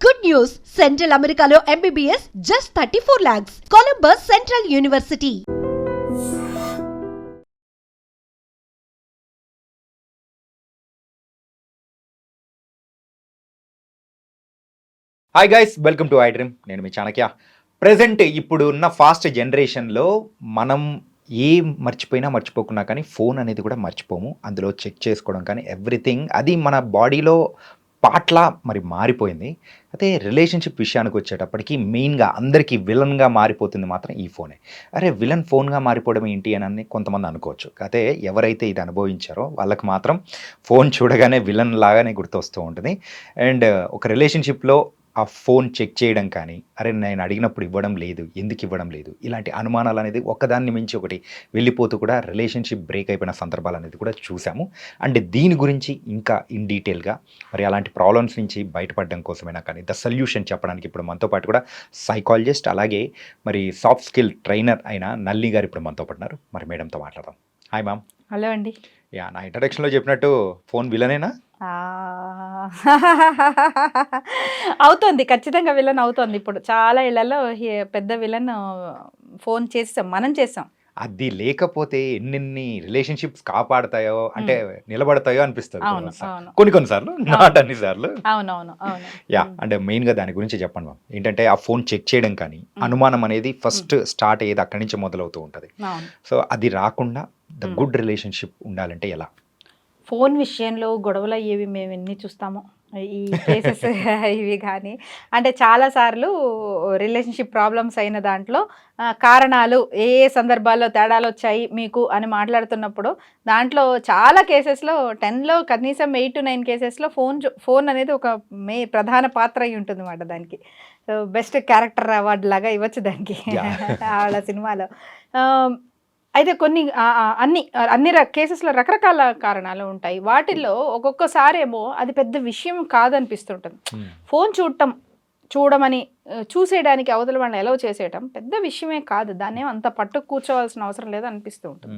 Good news. Central అమెరికాలో MBBS just thirty four lakhs Columbus central university hi guys welcome to I dream నేను మీ Chanakya. Present ఇప్పుడు ఉన్న fast జనరేషన్లో మనం ఏం మర్చిపోయినా మర్చిపోకున్నా కానీ ఫోన్ అనేది కూడా మర్చిపోము. అందులో చెక్ చేసుకోవడం కానీ ఎవ్రీథింగ్ అది మన బాడీలో పాట్లా మరి మారిపోయింది. అయితే రిలేషన్షిప్ విషయానికి వచ్చేటప్పటికి మెయిన్గా అందరికీ విలన్గా మారిపోతుంది మాత్రం ఈ ఫోనే. అరే విలన్ ఫోన్గా మారిపోవడం ఏంటి అని అని కొంతమంది అనుకోవచ్చు. అయితే ఎవరైతే ఇది అనుభవించారో వాళ్ళకి మాత్రం ఫోన్ చూడగానే విలన్ లాగానే గుర్తొస్తూ ఉంటుంది. అండ్ ఒక రిలేషన్షిప్లో ఆ ఫోన్ చెక్ చేయడం కానీ అరే నేను అడిగినప్పుడు ఇవ్వడం లేదు ఎందుకు ఇవ్వడం లేదు ఇలాంటి అనుమానాలు అనేది ఒకదాన్ని మించి ఒకటి వెళ్ళిపోతూ కూడా రిలేషన్షిప్ బ్రేక్ అయిపోయిన సందర్భాలు అనేది కూడా చూసాము. అండ్ దీని గురించి ఇంకా ఇన్ డీటెయిల్గా మరి అలాంటి ప్రాబ్లమ్స్ నుంచి బయటపడడం కోసమైనా కానీ ద సొల్యూషన్ చెప్పడానికి ఇప్పుడు మనతో పాటు కూడా సైకాలజిస్ట్ అలాగే మరి సాఫ్ట్ స్కిల్ ట్రైనర్ అయిన నల్లి గారు ఇప్పుడు మనతో పడినారు. మరి మేడంతో మాట్లాడదాం. Hi ma'am. హలో అండి. యా నా ఇంట్రడక్షన్లో చెప్పినట్టు ఫోన్ విలనేనా? అవుతోంది. ఖచ్చితంగా విలన్ అవుతోంది ఇప్పుడు. చాలా ఇళ్ళలో పెద్ద విలన్ ఫోన్ చేసాం మనం చేసాం. అది లేకపోతే ఎన్నెన్ని రిలేషన్షిప్స్ కాపాడతాయో అంటే నిలబడతాయో అనిపిస్తుంది కొన్నిసార్లు. కొన్ని కొన్ని సార్లు నాట్ అన్ని సార్లు. అవునవును యా. అంటే మెయిన్గా దాని గురించి చెప్పండి మ్యామ్ ఏంటంటే ఆ ఫోన్ చెక్ చేయడం కానీ. అనుమానం అనేది ఫస్ట్ స్టార్ట్ అయ్యేది అక్కడి నుంచి మొదలవుతూ ఉంటుంది. సో అది రాకుండా ద. గుడ్ రిలేషన్షిప్ ఉండాలంటే ఎలా? ఫోన్ విషయంలో గొడవలు అయ్యేవి మేము ఎన్ని చూస్తామో. ఈ కేసెస్ ఇవి కానీ అంటే చాలాసార్లు రిలేషన్షిప్ ప్రాబ్లమ్స్ అయిన దాంట్లో కారణాలు ఏ ఏ సందర్భాల్లో తేడాలు వచ్చాయి మీకు అని మాట్లాడుతున్నప్పుడు దాంట్లో చాలా కేసెస్లో టెన్లో కనీసం ఎయిట్ టు నైన్ కేసెస్లో ఫోన్ ఫోన్ అనేది ఒక మే ప్రధాన పాత్ర అయి ఉంటుంది అన్నమాట దానికి బెస్ట్ క్యారెక్టర్ అవార్డు లాగా ఇవ్వచ్చు దానికి. వాళ్ళ సినిమాలో. అయితే కొన్ని అన్ని అన్ని కేసెస్లో రకరకాల కారణాలు ఉంటాయి. వాటిల్లో ఒక్కొక్కసారి ఏమో అది పెద్ద విషయం కాదనిపిస్తుంటుంది. ఫోన్ చూడటం చూడమని చూసేయడానికి అవతల వాళ్ళని ఎలవ్ చేసేయటం పెద్ద విషయమే కాదు. దాన్ని అంత పట్టు కూర్చోవాల్సిన అవసరం లేదు అనిపిస్తూ ఉంటుంది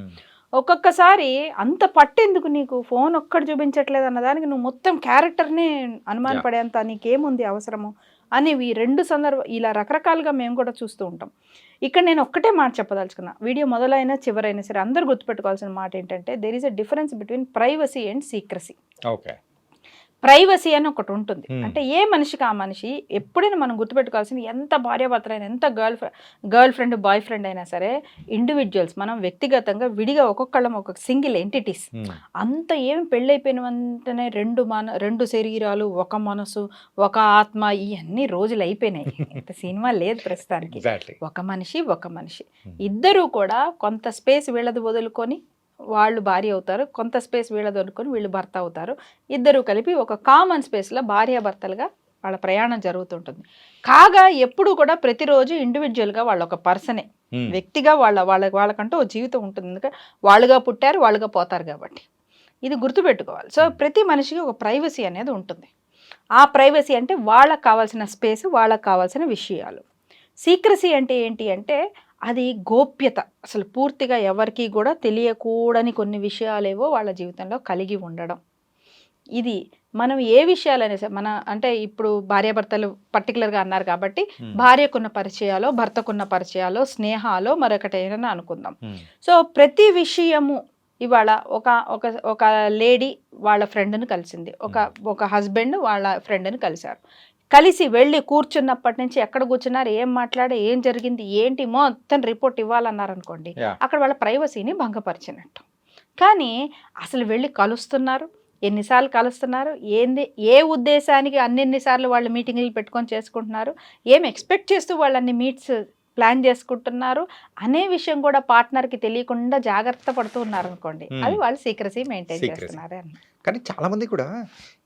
ఒక్కొక్కసారి అంత పట్టెందుకు నీకు? ఫోన్ ఒక్కటి చూపించట్లేదు అన్నదానికి నువ్వు మొత్తం క్యారెక్టర్నే అనుమానపడేంత నీకేముంది అవసరము? అనేవి రెండు సందర్భ ఇలా రకరకాలుగా మేము కూడా చూస్తూ ఉంటాం. ఇక్కడ నేను ఒక్కటే మాట చెప్పదలుచుకున్నా. వీడియో మొదలైనా చివరైనా సరే అందరూ గుర్తుపెట్టుకోవాల్సిన మాట ఏంటంటే there is a difference between privacy and secrecy okay privacy అని ఒకటి ఉంటుంది. అంటే ఏ మనిషికి ఆ మనిషి ఎప్పుడైనా మనం గుర్తుపెట్టుకోవాల్సింది ఎంత భార్యాభర్తలైనా ఎంత girl girlfriend boyfriend అయినా సరే ఇండివిజువల్స్ మనం వ్యక్తిగతంగా విడిగా ఒక్కొక్కళ్ళం ఒక సింగిల్ ఎంటిటీస్. అంత ఏం పెళ్ళైపోయిన వెంటనే రెండు మన రెండు శరీరాలు ఒక మనసు ఒక ఆత్మ ఇవన్నీ రోజులు అయిపోయినాయి. ఇంత సినిమా లేదు ప్రస్తుతానికి. ఒక మనిషి ఒక మనిషి. ఇద్దరూ కూడా కొంత స్పేస్ వీళ్ళది వదులుకొని వాళ్ళు భార్య అవుతారు కొంత స్పేస్ వీళ్ళది వదులుకొని వీళ్ళు భర్త అవుతారు. ఇద్దరు కలిపి ఒక కామన్ స్పేస్లో భార్యాభర్తలుగా వాళ్ళ ప్రయాణం జరుగుతుంటుంది. కాగా ఎప్పుడు కూడా ప్రతిరోజు ఇండివిజువల్గా వాళ్ళ ఒక పర్సనే వ్యక్తిగా వాళ్ళ వాళ్ళ వాళ్ళకంటూ ఒక జీవితం ఉంటుంది. ఎందుకంటే వాళ్ళుగా పుట్టారు వాళ్ళుగా పోతారు కాబట్టి. ఇది గుర్తుపెట్టుకోవాలి. సో ప్రతి మనిషికి ఒక ప్రైవసీ అనేది ఉంటుంది. ఆ ప్రైవసీ అంటే వాళ్ళకి కావాల్సిన స్పేస్ వాళ్ళకి కావాల్సిన విషయాలు. సీక్రసీ అంటే ఏంటి అంటే అది గోప్యత. అసలు పూర్తిగా ఎవరికి కూడా తెలియకూడని కొన్ని విషయాలేవో వాళ్ళ జీవితంలో కలిగి ఉండడం. ఇది మనం ఏ విషయాలైనా సరే మన అంటే ఇప్పుడు భార్యాభర్తలు పర్టికులర్గా అన్నారు కాబట్టి భార్యకున్న పరిచయాలు భర్తకున్న పరిచయాలు స్నేహాలు మరొకటి ఏదైనా అనుకుందాం సో ప్రతి విషయము ఇవాళ ఒక ఒక ఒక లేడీ వాళ్ళ ఫ్రెండ్ని కలిసింది. ఒక ఒక హస్బెండ్ వాళ్ళ ఫ్రెండ్ని కలిశారు. కలిసి వెళ్ళి కూర్చున్నప్పటి నుంచి ఎక్కడ కూర్చున్నారు ఏం మాట్లాడి ఏం జరిగింది ఏంటి మొత్తం రిపోర్ట్ ఇవ్వాలన్నారు అనుకోండి Yeah. అక్కడ వాళ్ళ ప్రైవసీని భంగపరిచినట్టు కానీ అసలు వెళ్ళి కలుస్తున్నారు ఎన్నిసార్లు కలుస్తున్నారు ఏంది ఏ ఉద్దేశానికి అన్నెన్నిసార్లు వాళ్ళు మీటింగ్లు పెట్టుకొని చేసుకుంటున్నారు ఏం ఎక్స్పెక్ట్ చేస్తూ వాళ్ళు అన్ని మీట్స్ ప్లాన్ చేసుకుంటున్నారు అనే విషయం కూడా పార్ట్నర్కి తెలియకుండా జాగ్రత్త పడుతూ ఉన్నారు అనుకోండి. అది వాళ్ళు సీక్రసీ మెయింటైన్. చేస్తున్నారు కానీ చాలా మంది కూడా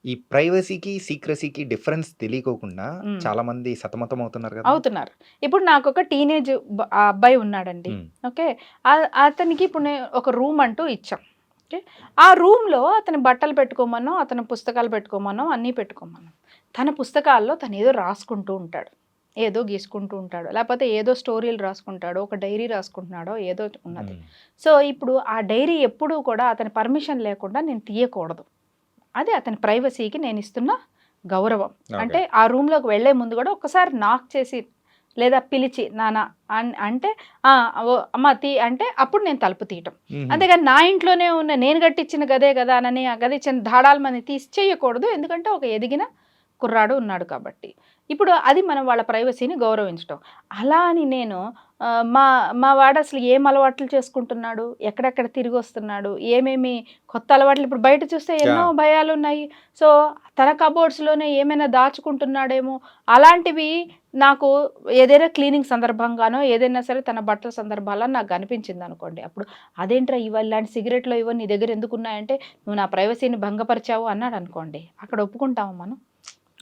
ఈ ప్రైవసీకి సీక్రసీకి డిఫరెన్స్ తెలియకోకుండా. చాలా మంది సతమతం అవుతున్నారు కదా! అవుతున్నారు. ఇప్పుడు నాకు ఒక టీనేజ్ అబ్బాయి ఉన్నాడండి. ఓకే? అతనికి ఇప్పుడు నేను ఒక రూమ్ అంటూ ఇచ్చాం. ఓకే? ఆ రూమ్లో అతని బట్టలు పెట్టుకోమనో అతని పుస్తకాలు పెట్టుకోమనో అన్నీ పెట్టుకోమనో. తన పుస్తకాల్లో తను ఏదో రాసుకుంటూ ఉంటాడు. ఏదో గీసుకుంటూ ఉంటాడు లేకపోతే ఏదో స్టోరీలు రాసుకుంటాడో ఒక డైరీ రాసుకుంటున్నాడో ఏదో ఉన్నది. సో ఇప్పుడు ఆ డైరీ ఎప్పుడూ కూడా అతని పర్మిషన్ లేకుండా నేను తీయకూడదు అది అతని ప్రైవసీకి నేను ఇస్తున్న గౌరవం. అంటే ఆ రూమ్లోకి వెళ్ళే ముందు కూడా ఒకసారి నాక్ చేసి లేదా పిలిచి అన్- అంటే "ఆ, ఓ, అమ్మ తీ అంటే అప్పుడు నేను తలుపు తీయటం. అంతేగాని నా ఇంట్లోనే ఉన్న నేను కట్టించిన గదే కదా అని ఆ గది ఇచ్చిన ధాడాలు మంది తీసి చేయకూడదు ఎందుకంటే ఒక ఎదిగిన కుర్రాడు ఉన్నాడు కాబట్టి ఇప్పుడు అది మనం వాళ్ళ ప్రైవసీని గౌరవించడం అలా అని నేను మా మా వాడు అసలు ఏం అలవాట్లు చేసుకుంటున్నాడు? ఎక్కడెక్కడ తిరిగి వస్తున్నాడు? ఏమేమి కొత్త అలవాట్లు? ఇప్పుడు బయట చూస్తే ఎన్నో. భయాలు ఉన్నాయి సో తన కబోర్డ్స్లోనే ఏమైనా దాచుకుంటున్నాడేమో? అలాంటివి నాకు ఏదైనా క్లీనింగ్ సందర్భంగానో ఏదైనా సరే తన బట్టల సందర్భాల్లో నాకు కనిపించింది అనుకోండి. అప్పుడు అదేంట్రా ఇవ ఇలాంటి సిగరెట్లో ఇవో నీ దగ్గర ఎందుకు ఉన్నాయంటే నువ్వు నా ప్రైవసీని భంగపరిచావు అన్నాడు అనుకోండి. అక్కడ ఒప్పుకుంటాము మనం?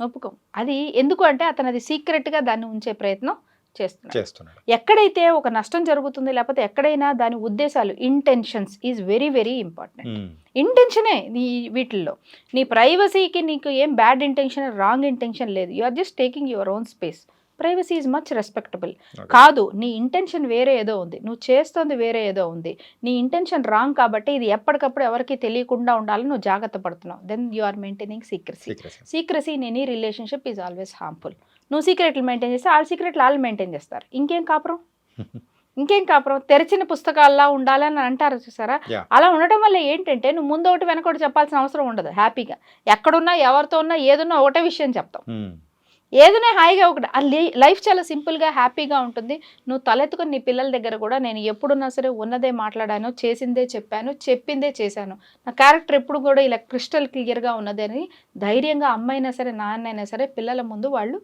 ఒప్పుకోం. అది ఎందుకు అంటే అతను అది సీక్రెట్గా దాన్ని ఉంచే ప్రయత్నం చేస్తున్నాడు. చేస్తున్నాడు. ఎక్కడైతే ఒక నష్టం జరుగుతుంది లేకపోతే ఎక్కడైనా దాని ఉద్దేశాలు intentions is very very important. ఇంటెన్షనే నీ వీటిల్లో. నీ ప్రైవసీకి నీకు ఏం బ్యాడ్ ఇంటెన్షన్ రాంగ్ ఇంటెన్షన్ లేదు. You are just taking your own space privacy is much respectable. కాదు నీ ఇంటెన్షన్ వేరే ఏదో ఉంది. నువ్వు చేస్తుంది వేరే ఏదో ఉంది. నీ ఇంటెన్షన్ రాంగ్ కాబట్టి ఇది ఎప్పటికప్పుడు ఎవరికి తెలియకుండా ఉండాలని నువ్వు జాగ్రత్త పడుతున్నావు. Then you are maintaining secrecy. Secrecy in any relationship is always harmful నువ్వు సీక్రెట్లు మెయింటైన్ చేస్తే వాళ్ళ సీక్రెట్లు వాళ్ళు మెయింటైన్ చేస్తారు. ఇంకేం కాపురం? ఇంకేం కాపురం? తెరిచిన పుస్తకాల్లా ఉండాలని అంటారు చూసారా. అలా ఉండటం వల్ల ఏంటంటే నువ్వు ముందు ఒకటి వెనక ఒకటి చెప్పాల్సిన అవసరం ఉండదు. హ్యాపీగా ఎక్కడున్నా ఎవరితో ఉన్నా ఏదున్నా ఒకటే విషయం చెప్తాం. మ్మ్. ఏదైనా హాయిగా ఒకటి ఆ లైఫ్ చాలా సింపుల్గా హ్యాపీగా ఉంటుంది. నువ్వు తలెత్తుకుని నీ పిల్లల దగ్గర కూడా నేను ఎప్పుడున్నా సరే ఉన్నదే మాట్లాడాను చేసిందే చెప్పాను చెప్పిందే చేశాను. నా క్యారెక్టర్ ఎప్పుడు కూడా ఇలా క్రిస్టల్ క్లియర్గా ఉన్నదని ధైర్యంగా అమ్మైనా సరే నాన్నైనా సరే పిల్లల ముందు వాళ్ళు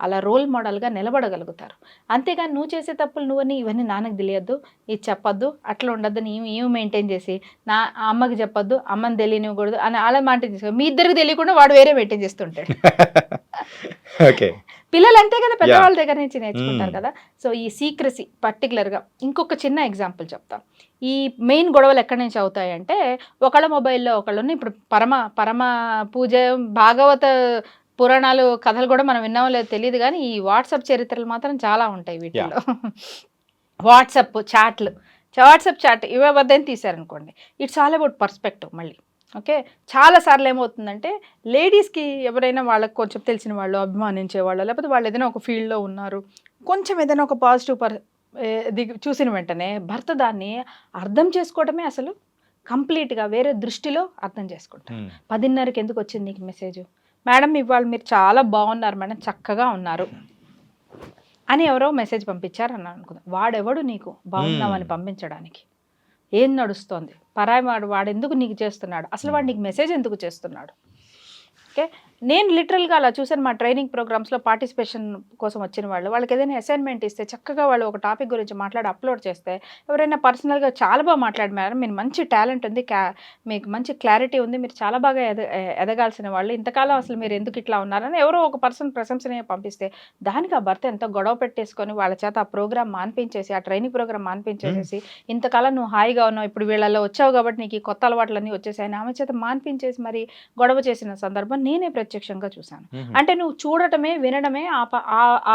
అలా రోల్ మోడల్గా నిలబడగలుగుతారు. అంతేగాని నువ్వు చేసే తప్పులు నువ్వని ఇవన్నీ నాన్నకు తెలియద్దు. ఇది చెప్పొద్దు అట్లా ఉండద్దు నీ ఏమి మెయింటైన్ చేసి నా అమ్మకి చెప్పొద్దు అమ్మని తెలియనివ్వకూడదు అని అలా మెయింటైన్ చేసుకో. మీ ఇద్దరికి తెలియకుండా వాడు వేరే మెయింటైన్ చేస్తుంటాడు. ఓకే. పిల్లలు అంతే కదా పెద్దవాళ్ళ దగ్గర నుంచి నేర్చుకుంటారు Mm. కదా. సో ఈ సీక్రసీ పర్టికులర్గా ఇంకొక చిన్న ఎగ్జాంపుల్ చెప్తాం. ఈ మెయిన్ గొడవలు ఎక్కడి నుంచి అవుతాయంటే ఒకళ్ళ మొబైల్లో ఒకళ్ళని ఇప్పుడు పరమ పరమ పూజ భాగవత పురాణాలు కథలు కూడా మనం విన్నామో లేదో తెలియదు కానీ ఈ వాట్సాప్ చరిత్రలు మాత్రం చాలా ఉంటాయి వీటిలో వాట్సాప్ చాట్లు వాట్సాప్ చాట్ ఇవే వద్దని తీశారనుకోండి. ఇట్స్ ఆల్ అబౌట్ పర్స్పెక్టివ్ మళ్ళీ. ఓకే? చాలా సార్లు ఏమవుతుందంటే లేడీస్కి ఎవరైనా వాళ్ళకి కొంచెం తెలిసిన వాళ్ళు అభిమానించే వాళ్ళు లేకపోతే వాళ్ళు ఏదైనా ఒక ఫీల్డ్లో ఉన్నారు కొంచెం ఏదైనా ఒక పాజిటివ్ పర్ దిగు చూసిన వెంటనే భర్త దాన్ని అర్థం చేసుకోవడమే అసలు కంప్లీట్గా వేరే దృష్టిలో అర్థం చేసుకుంటారు మ్మ్. పదిన్నరకి ఎందుకు వచ్చింది నీకు మెసేజ్? మేడం ఇవాళ మీరు చాలా బాగున్నారు మేడం చక్కగా ఉన్నారు. అని ఎవరో మెసేజ్ పంపించారు అని అనుకుందాం. వాడెవడు నీకు? బాగున్నామని. పంపించడానికి. ఏం నడుస్తోంది? పరాయి వాడు వాడు ఎందుకు నీకు చేస్తున్నాడు? అసలు వాడు నీకు మెసేజ్ ఎందుకు చేస్తున్నాడు? ఓకే. నేను లిటరల్గా అలా చూసాను మా ట్రైనింగ్ ప్రోగ్రామ్స్లో పార్టిసిపేషన్ కోసం వచ్చిన వాళ్ళు. వాళ్ళకి ఏదైనా అసైన్మెంట్ ఇస్తే చక్కగా వాళ్ళు ఒక టాపిక్ గురించి మాట్లాడి అప్లోడ్ చేస్తే ఎవరైనా పర్సనల్గా చాలా బాగా మాట్లాడినారు. మీరు మంచి టాలెంట్ ఉంది క్యా మీకు మంచి క్లారిటీ ఉంది మీరు చాలా బాగా ఎద ఎదగాల్సిన వాళ్ళు. ఇంతకాలం అసలు మీరు ఎందుకు ఇట్లా ఉన్నారని ఎవరో ఒక పర్సన్ ప్రశంసనే పంపిస్తే దానికి ఆ భర్త ఎంతో గొడవ పెట్టేసుకొని వాళ్ళ చేత ఆ ప్రోగ్రామ్ మాన్పించేసి ఆ ట్రైనింగ్ ప్రోగ్రామ్ మాన్పించేసేసి ఇంతకాలం నువ్వు హాయిగా ఉన్నావు ఇప్పుడు వీళ్ళలో వచ్చావు కాబట్టి నీకు ఈ కొత్త అలవాట్లన్నీ వచ్చేసాయని ఆమె చేత మాన్పించేసి మరి గొడవ చేసిన సందర్భం నేనే ప్రత్యక్షంగా చూశాను. అంటే నువ్వు చూడటమే వినడమే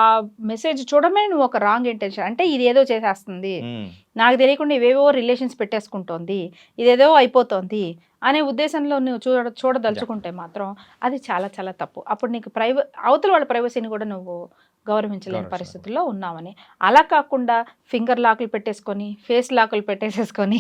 ఆ మెసేజ్ చూడడమే నువ్వు ఒక రాంగ్ ఇంటెన్షన్ అంటే ఇది ఏదో చేసేస్తుంది. నాకు తెలియకుండా ఇవేవో రిలేషన్స్ పెట్టేసుకుంటోంది. ఇదేదో అయిపోతోంది అనే ఉద్దేశంలో నువ్వు చూడ చూడదలుచుకుంటే మాత్రం అది చాలా చాలా తప్పు. అప్పుడు నీకు ప్రైవ అవతల వాళ్ళ ప్రైవసీని కూడా నువ్వు గౌరవించలేని. పరిస్థితుల్లో ఉన్నామని అలా కాకుండా ఫింగర్ లాకులు పెట్టేసుకొని ఫేస్ లాకులు పెట్టేసేసుకొని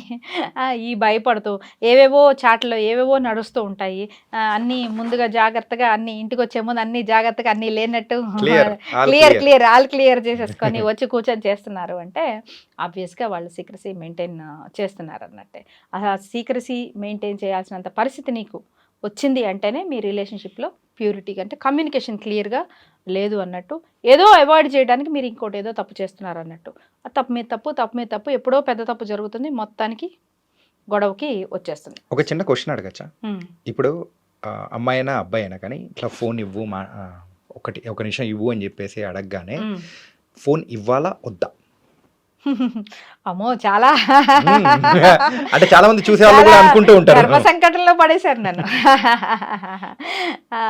ఈ భయపడుతూ ఏవేవో చాట్లో ఏవేవో నడుస్తూ ఉంటాయి అన్నీ ముందుగా జాగ్రత్తగా అన్ని ఇంటికి వచ్చే ముందు అన్ని జాగ్రత్తగా అన్ని లేనట్టు క్లియర్. క్లియర్ ఆల్ క్లియర్ చేసేసుకొని వచ్చి కూర్చొని చేస్తున్నారు అంటే ఆబ్వియస్గా వాళ్ళు సీక్రసీ మెయింటైన్ చేస్తున్నారు అన్నట్టే ఆ సీక్రసీ మెయింటైన్ చేయాల్సినంత పరిస్థితి నీకు వచ్చింది అంటేనే మీ రిలేషన్షిప్లో ప్యూరిటీ అంటే కమ్యూనికేషన్ క్లియర్గా లేదు అన్నట్టు. ఏదో అవాయిడ్ చేయడానికి మీరు ఇంకోటి ఏదో తప్పు చేస్తున్నారు అన్నట్టు. ఆ తప్పు మీద తప్పు తప్పు మీద తప్పు ఎప్పుడో పెద్ద తప్పు జరుగుతుంది మొత్తానికి గొడవకి వచ్చేస్తుంది. ఒక చిన్న క్వశ్చన్ అడగచ్చా. ఇప్పుడు అమ్మాయి అయినా అబ్బాయి అయినా కానీ ఇట్లా ఫోన్ ఇవ్వు మా ఒకటి ఒక నిమిషం ఇవ్వు అని చెప్పేసి అడగగానే. ఫోన్ ఇవ్వాలా వద్దా? అమ్మో చాలా. అంటే చాలా మంది చూసే వాళ్ళు కూడా అనుకుంటూ ఉంటారు. ధర్మ సంకటంలో పడేశారు నన్ను. ఆ,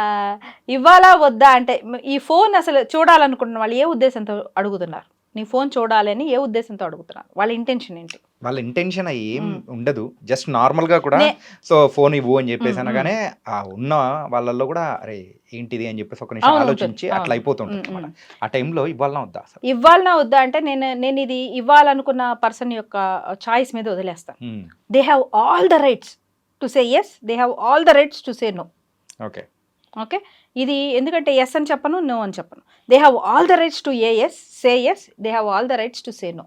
ఇవ్వాలా వద్దా అంటే ఈ ఫోన్ అసలు చూడాలనుకుంటున్న వాళ్ళు ఏ ఉద్దేశంతో అడుగుతున్నారు? నీ ఫోన్ చూడాలని ఏ ఉద్దేశంతో అడుగుతున్నారు వాళ్ళ ఇంటెన్షన్ ఏంటి? వాళ్ళ ఇంటెన్షన్ ఏం. ఉండదు. జస్ట్ నార్మల్గా కూడా సో ఫోన్ ఇవ్వు అని చెప్పేసి అనగానే ఆ ఉన్న వాళ్ళల్లో కూడా అరే ఏంటిది? అని చెప్పేసి ఒక నిమిషం ఆలోచించి. అట్లా. అయిపోతుంటుంది ఆ టైంలో ఇవ్వాలన్నా వద్దా ఇవ్వాలనా వద్దా అంటే నేను నేను ఇది ఇవ్వాలనుకున్న పర్సన్ యొక్క చాయిస్ మీద వదిలేస్తాను. They have all the rights to say yes they have all the rights to say no okay. Okay? ఇది ఎందుకంటే ఎస్ అని చెప్పను నో అని చెప్పను. They have all the rights to a yes say yes they have all the rights to say no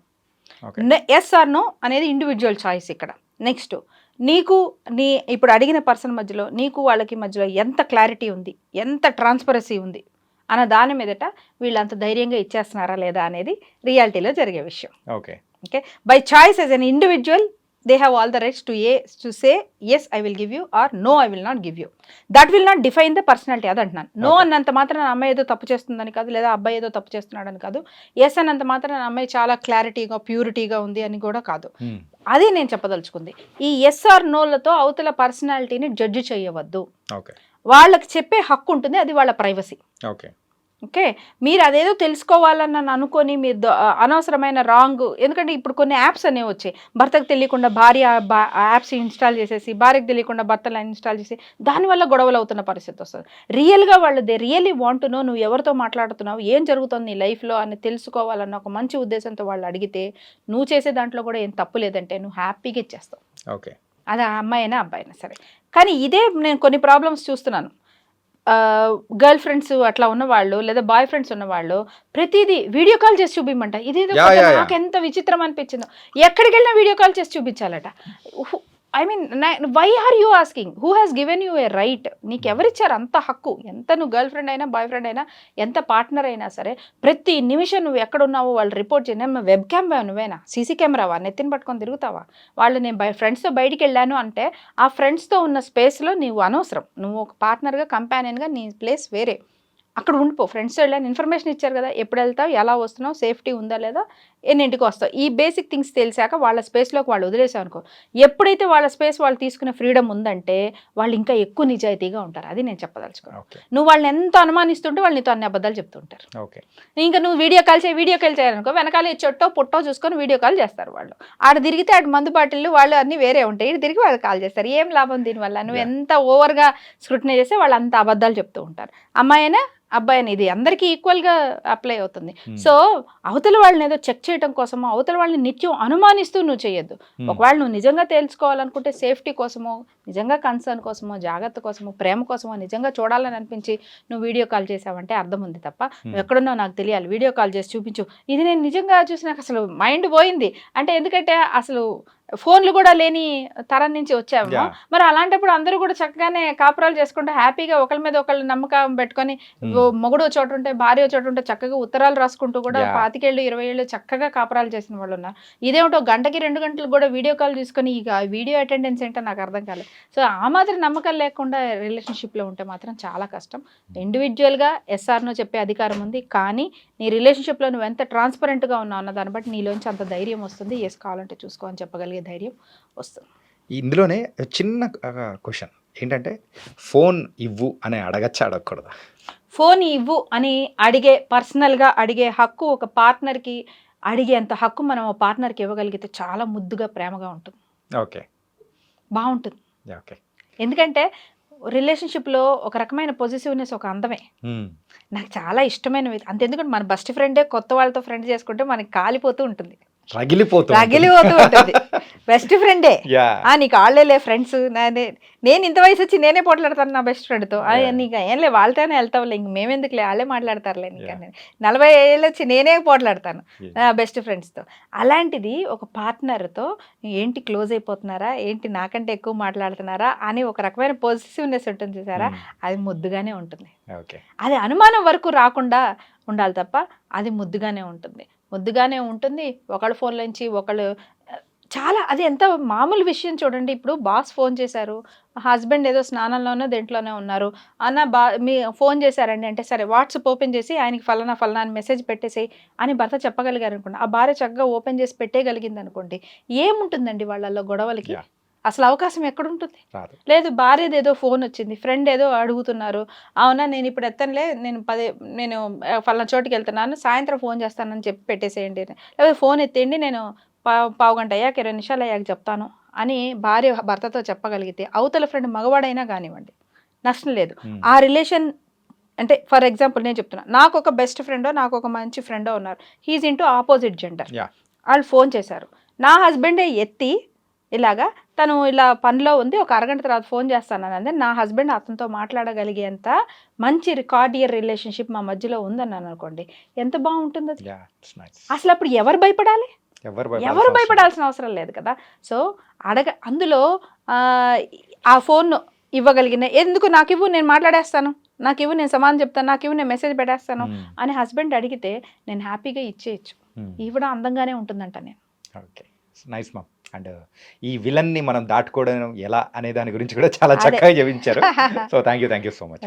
yes or no అనేది individual choice ఇక్కడ. Next నీకు నీ ఇప్పుడు అడిగిన పర్సన్ మధ్యలో నీకు వాళ్ళకి మధ్యలో ఎంత క్లారిటీ ఉంది ఎంత ట్రాన్స్పరసీ ఉంది అన్న దాని మీదట వీళ్ళు అంత ధైర్యంగా ఇచ్చేస్తున్నారా లేదా అనేది రియాలిటీలో జరిగే విషయం. Okay okay by choice as an individual they have all the rights to a to say yes I will give you or no I will not give you that will not define the personality అది అంటున్నాను. No. అన్నంత మాత్రం అమ్మాయి ఏదో తప్పు చేస్తుందని కాదు లేదా అబ్బాయి ఏదో తప్పు చేస్తున్నాడని కాదు. ఎస్ అన్నంత మాత్రం అమ్మాయి చాలా క్లారిటీగా ప్యూరిటీగా ఉంది అని కూడా కాదు. మ్మ్. అది నేను చెప్పదలుచుకుంది. ఈ ఎస్ ఆర్ నోలతో అవతల పర్సనాలిటీని జడ్జి చేయవద్దు. వాళ్ళకి చెప్పే హక్కు ఉంటుంది అది వాళ్ళ ప్రైవసీ ఓకే ఓకే? మీరు అదేదో తెలుసుకోవాలని నన్ను అనుకొని మీరు అనవసరమైన రాంగ్ ఎందుకంటే ఇప్పుడు కొన్ని యాప్స్ అనేవి వచ్చాయి. భర్తకు తెలియకుండా భార్య యాప్స్ ఇన్స్టాల్ చేసేసి భార్యకు తెలియకుండా భర్తలు ఇన్స్టాల్ చేసి దానివల్ల గొడవలు అవుతున్న పరిస్థితి వస్తుంది. రియల్గా వాళ్ళు దే రియల్లీ వాంట్ నో నువ్వు ఎవరితో మాట్లాడుతున్నావు ఏం జరుగుతుంది నీ లైఫ్లో అని తెలుసుకోవాలన్న ఒక మంచి ఉద్దేశంతో వాళ్ళు అడిగితే నువ్వు చేసే దాంట్లో కూడా ఏం తప్పు లేదంటే నువ్వు హ్యాపీగా ఇచ్చేస్తావు. ఓకే. అది ఆ అమ్మాయి అయినా అబ్బాయి అయినా సరే. కానీ ఇదే నేను కొన్ని ప్రాబ్లమ్స్ చూస్తున్నాను. గర్ల్ ఫ్రెండ్స్ అట్లా ఉన్నవాళ్ళు లేదా బాయ్ ఫ్రెండ్స్ ఉన్నవాళ్ళు ప్రతిదీ వీడియో కాల్ చేసి చూపించమంట ఇదేదో. నాకు ఎంత విచిత్రం అనిపించిందో. ఎక్కడికి వెళ్ళినా వీడియో కాల్ చేసి చూపించాలట. I mean why are you asking who has given you a right నీకు ఎవరిచ్చారు అంత హక్కు. ఎంత నువ్వు గర్ల్ ఫ్రెండ్ అయినా బాయ్ ఫ్రెండ్ అయినా ఎంత పార్ట్నర్ అయినా సరే ప్రతి నిమిషం నువ్వు ఎక్కడున్నావో వాళ్ళు రిపోర్ట్ చేయను వెబ్ కెమెరా నువ్వేనా? సీసీ కెమెరావా నెత్తిని పట్టుకొని తిరుగుతావా? వాళ్ళు నేను బై ఫ్రెండ్స్తో బయటికి వెళ్ళాను అంటే ఆ ఫ్రెండ్స్తో ఉన్న స్పేస్లో నీవు అనవసరం. నువ్వు ఒక పార్ట్నర్గా కంపానియన్గా నీ ప్లేస్ వేరే. అక్కడ ఉండిపో. ఫ్రెండ్స్ వెళ్ళాను. ఇన్ఫర్మేషన్ ఇచ్చారు కదా ఎప్పుడు వెళ్తావు ఎలా వస్తున్నావు సేఫ్టీ ఉందా లేదా ఎన్నింటికి వస్తావు? ఈ బేసిక్ థింగ్స్ తెలిసాక వాళ్ళ స్పేస్లోకి వాళ్ళు వదిలేసావు అనుకో. ఎప్పుడైతే వాళ్ళ స్పేస్ వాళ్ళు తీసుకునే ఫ్రీడమ్ ఉందంటే వాళ్ళు ఇంకా ఎక్కువ నిజాయితీగా ఉంటారు. అది నేను చెప్పదలుచుకో ఓకే. నువ్వు వాళ్ళని ఎంత అనుమానిస్తుంటే వాళ్ళు నీతో అన్ని అబద్ధాలు చెప్తుంటారు. ఓకే. ఇంకా నువ్వు వీడియో కాల్ చేయి వీడియో కాల్ చేయాలనుకో వెనకాల చెట్టో పుట్టో చూసుకొని వీడియో కాల్ చేస్తారు వాళ్ళు. ఆడ తిరిగితే ఆడ మందు బాటిళ్ళు వాళ్ళు అన్ని వేరే ఉంటాయి. ఇటు తిరిగి వాళ్ళు కాల్ చేస్తారు. ఏం లాభం దీనివల్ల? నువ్వు. ఎంత ఓవర్గా స్క్రూటినై చేస్తే వాళ్ళు అంత అబద్ధాలు చెప్తూ ఉంటారు. అమ్మాయినా అబ్బాయి అని ఇది అందరికీ ఈక్వల్గా అప్లై అవుతుంది. Hmm. సో అవతల వాళ్ళని ఏదో చెక్ చేయడం కోసమో అవతల వాళ్ళని నిత్యం అనుమానిస్తూ నువ్వు చేయొద్దు. Hmm. ఒకవేళ నువ్వు నిజంగా తేల్చుకోవాలనుకుంటే సేఫ్టీ కోసమో నిజంగా కన్సర్న్ కోసమో జాగ్రత్త కోసమో ప్రేమ కోసమో నిజంగా చూడాలని అనిపించి నువ్వు వీడియో కాల్ చేసావంటే అర్థం ఉంది తప్ప నువ్వు ఎక్కడున్నావు నాకు తెలియాలి. వీడియో కాల్ చేసి చూపించు. ఇది నేను నిజంగా చూసి నాకు అసలు మైండ్ పోయింది. అంటే ఎందుకంటే అసలు ఫోన్లు కూడా లేని తరం నుంచి వచ్చాము. మరి అలాంటప్పుడు అందరూ కూడా చక్కగానే కాపురాలు చేసుకుంటూ హ్యాపీగా ఒకళ్ళ మీద ఒకళ్ళు నమ్మకం పెట్టుకొని మొగుడు చోట ఉంటే భార్య చోట ఉంటే చక్కగా ఉత్తరాలు రాసుకుంటూ కూడా. పాతికేళ్ళు ఇరవై ఏళ్ళు చక్కగా కాపురాలు చేసిన వాళ్ళు ఉన్నారు. ఇదేమిటో గంటకి రెండు గంటలు కూడా వీడియో కాల్ తీసుకొని ఇక వీడియో అటెండెన్స్ ఏంటో నాకు అర్థం కాలేదు. సో ఆ మాత్రం నమ్మకం లేకుండా రిలేషన్షిప్లో ఉంటే మాత్రం చాలా కష్టం. ఇండివిజువల్గా ఎస్ఆర్నో చెప్పే అధికారం ఉంది. కానీ నీ రిలేషన్షిప్లో నువ్వు ఎంత ట్రాన్స్పరెంట్గా ఉన్నావు అన్న దాన్ని బట్టి నీలోంచి అంత ధైర్యం వస్తుంది. ఎస్ కావాలంటే చూసుకో అని చెప్పగలిగే ధైర్యం వస్తుంది. ఇందులోనే చిన్న క్వశ్చన్ ఏంటంటే ఫోన్ ఇవ్వు అని అడగచ్చా అడగకూడదా? ఫోన్ ఇవ్వు అని అడిగే పర్సనల్గా అడిగే హక్కు ఒక పార్ట్నర్కి అడిగేంత హక్కు మనం ఆ పార్ట్నర్కి ఇవ్వగలిగితే చాలా ముద్దుగా ప్రేమగా ఉంటుంది. ఓకే. బాగుంటుంది. ఓకే. ఎందుకంటే రిలేషన్షిప్లో ఒక రకమైన పొజిటివ్నెస్ ఒక అందమే. నాకు చాలా ఇష్టమైనవి అంతెందుకంటే మన బెస్ట్ ఫ్రెండే కొత్త వాళ్ళతో ఫ్రెండ్ చేసుకుంటే మనకి కాలిపోతూ ఉంటుంది. రగిలిపోతుంది రగిలిపోతూ ఉంటుంది. బెస్ట్ ఫ్రెండే ఆ నీకు ఆళ్ళేలే ఫ్రెండ్స్ నేను ఇంత వయసు వచ్చి నేనే పోట్లాడతాను నా బెస్ట్ ఫ్రెండ్తో. నీకు ఏం లే వాళ్ళతోనే వెళ్తావులే ఇంక మేమెందుకులే వాళ్ళే మాట్లాడతారులే నీకు. నలభై ఏళ్ళు వచ్చి నేనే పోట్లాడతాను. నా బెస్ట్ ఫ్రెండ్స్తో అలాంటిది ఒక పార్ట్నర్తో ఏంటి క్లోజ్ అయిపోతున్నారా? ఏంటి నాకంటే ఎక్కువ మాట్లాడుతున్నారా? అని ఒక రకమైన పాజిటివ్నెస్ ఉంటుంది చూసారా? అది ముద్దుగానే ఉంటుంది. అది అనుమానం వరకు రాకుండా ఉండాలి తప్ప అది ముద్దుగానే ఉంటుంది. ముద్దుగానే ఉంటుంది. ఒకళ్ళ ఫోన్లోంచి ఒకళ్ళు చాలా అది ఎంత మామూలు విషయం చూడండి. ఇప్పుడు బాస్ ఫోన్ చేశారు. హస్బెండ్ ఏదో స్నానంలోనో దేంట్లోనే ఉన్నారు. అన్న బా మీ ఫోన్ చేశారండి అంటే సరే వాట్సాప్ ఓపెన్ చేసి ఆయనకి ఫలానా ఫలానా అని మెసేజ్ పెట్టేసి అని భర్త చెప్పగలిగారు అనుకోండి ఆ భార్య చక్కగా ఓపెన్ చేసి పెట్టేయగలిగింది అనుకోండి ఏముంటుందండి వాళ్ళల్లో గొడవలకి? అసలు అవకాశం ఎక్కడుంటుంది? లేదు భార్యది ఏదో ఫోన్ వచ్చింది ఫ్రెండ్ ఏదో అడుగుతున్నారు అవునా నేను ఇప్పుడు ఎత్తనులే నేను పదే నేను ఫలానా చోటుకి వెళ్తున్నాను సాయంత్రం ఫోన్ చేస్తానని చెప్పి పెట్టేసేయండి లేకపోతే ఫోన్ ఎత్తేయండి నేను పా పావు గంట అయ్యాక ఇరవై నిమిషాలు అయ్యాక చెప్తాను అని భార్య భర్తతో చెప్పగలిగితే అవతల ఫ్రెండ్ మగవాడైనా కానివ్వండి నష్టం లేదు. ఆ రిలేషన్ అంటే ఫర్ ఎగ్జాంపుల్ నేను చెప్తున్నా నాకు ఒక బెస్ట్ ఫ్రెండో నాకు ఒక మంచి ఫ్రెండో ఉన్నారు. He's into opposite gender. వాళ్ళు ఫోన్ చేశారు. నా హస్బెండే ఎత్తి ఇలాగా తను ఇలా పనిలో ఉంది ఒక అరగంట తర్వాత ఫోన్ చేస్తానని అంటే నా హస్బెండ్ అతనితో మాట్లాడగలిగేంత మంచి కార్డియర్ రిలేషన్షిప్ మా మధ్యలో ఉందన్నాను అనుకోండి ఎంత బాగుంటుంది అది? అసలు అప్పుడు ఎవరు భయపడాలి? ఎవరు భయపడాల్సిన అవసరం లేదు కదా. సో అడగ అందులో ఆ, ఫోన్ ఇవ్వగలిగిన ఎందుకు నాకు ఇవ్వు నేను మాట్లాడేస్తాను నాకు ఇవ్వు నేను సమాధానం చెప్తాను నాకు ఇవ్వు నేను మెసేజ్ పెట్టేస్తాను Hmm. అని హస్బెండ్ అడిగితే నేను హ్యాపీగా ఇచ్చేయచ్చు. Hmm. ఇవ్వడం అందంగానే ఉంటుందంట నేను. ఓకే నైస్ మామ్ అండ్ ఈ విలన్ని మనం దాటుకోవడం ఎలా అనే దాని గురించి కూడా చాలా. చక్కగా చెప్పించారు so thank you thank you so much.